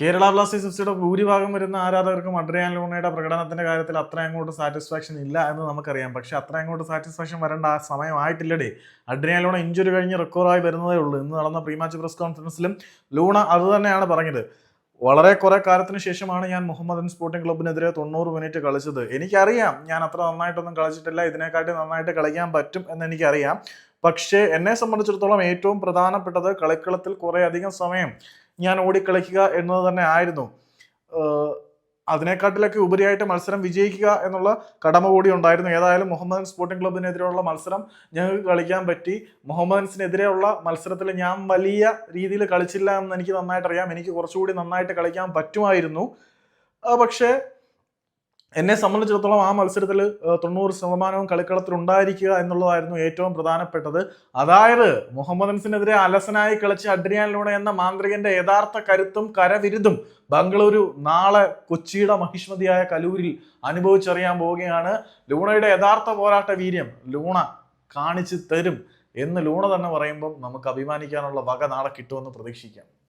Kerala Blasters എഫ്സിയുടെ ഭൂരിഭാഗം വരുന്ന ആരാധകർക്കും Adrian ലൂണയുടെ പ്രകടനത്തിന്റെ കാര്യത്തിൽ അത്ര അങ്ങോട്ട് സാറ്റിസ്ഫാക്ഷൻ ഇല്ല എന്ന് നമുക്കറിയാം. പക്ഷെ അത്ര അങ്ങോട്ട് സാറ്റിസ്ഫാക്ഷൻ വരേണ്ട ആ സമയമായിട്ടില്ലടേ. അഡ്രിയാൻ ലൂണ ഇഞ്ചുറി കഴിഞ്ഞ് റിക്കവറായി വരുന്നതേ ഉള്ളൂ. ഇന്ന് നടന്ന പ്രീമാച്ച് പ്രസ് കോൺഫറൻസിലും ലൂണ അത് തന്നെയാണ് പറഞ്ഞത്. വളരെ കുറെ കാലത്തിന് ശേഷമാണ് ഞാൻ മുഹമ്മദൻ സ്പോർട്ടിംഗ് ക്ലബിനെതിരെ തൊണ്ണൂറ് മിനിറ്റ് കളിച്ചത്. എനിക്കറിയാം ഞാൻ അത്ര നന്നായിട്ടൊന്നും കളിച്ചിട്ടില്ല. ഇതിനെക്കാട്ടി നന്നായിട്ട് കളിക്കാൻ പറ്റും എന്ന് എനിക്കറിയാം. പക്ഷേ എന്നെ സംബന്ധിച്ചിടത്തോളം ഏറ്റവും പ്രധാനപ്പെട്ടത് കളിക്കളത്തിൽ കുറേ അധികം സമയം ഞാൻ ഓടിക്കളിക്കുക എന്നത് തന്നെ ആയിരുന്നു. അതിനെക്കാട്ടിലൊക്കെ ഉപരിയായിട്ട് മത്സരം വിജയിക്കുക എന്നുള്ള കടമ കൂടി ഉണ്ടായിരുന്നു. ഏതായാലും മുഹമ്മദൻ സ്പോർട്ടിംഗ് ക്ലബിനെതിരെയുള്ള മത്സരം ഞങ്ങൾക്ക് കളിക്കാൻ പറ്റി. മുഹമ്മദൻസിനെതിരെയുള്ള മത്സരത്തിൽ ഞാൻ വലിയ രീതിയിൽ കളിച്ചില്ല എന്ന് എനിക്ക് നന്നായിട്ട് അറിയാം എനിക്ക് കുറച്ചുകൂടി നന്നായിട്ട് കളിക്കാൻ പറ്റുമായിരുന്നു. പക്ഷേ എന്നെ സംബന്ധിച്ചിടത്തോളം ആ മത്സരത്തിൽ തൊണ്ണൂറ് ശതമാനവും കളിക്കളത്തിൽ ഉണ്ടായിരിക്കുക എന്നുള്ളതായിരുന്നു ഏറ്റവും പ്രധാനപ്പെട്ടത്. അതായത് മുഹമ്മദൻസിനെതിരെ അലസനായി കളിച്ച അഡ്രിയാനിലൂടെ എന്ന മാന്ത്രികന്റെ യഥാർത്ഥ കരുത്തും കരവിരുതും ബംഗളൂരു നാളെ കൊച്ചിയുടെ മഹിഷ്മതിയായ കലൂരിൽ അനുഭവിച്ചറിയാൻ പോവുകയാണ്. ലൂണയുടെ യഥാർത്ഥ പോരാട്ട വീര്യം ലൂണ കാണിച്ചു തരും എന്ന് ലൂണ തന്നെ പറയുമ്പം നമുക്ക് അഭിമാനിക്കാനുള്ള വക നാളെ കിട്ടുമെന്ന് പ്രതീക്ഷിക്കാം.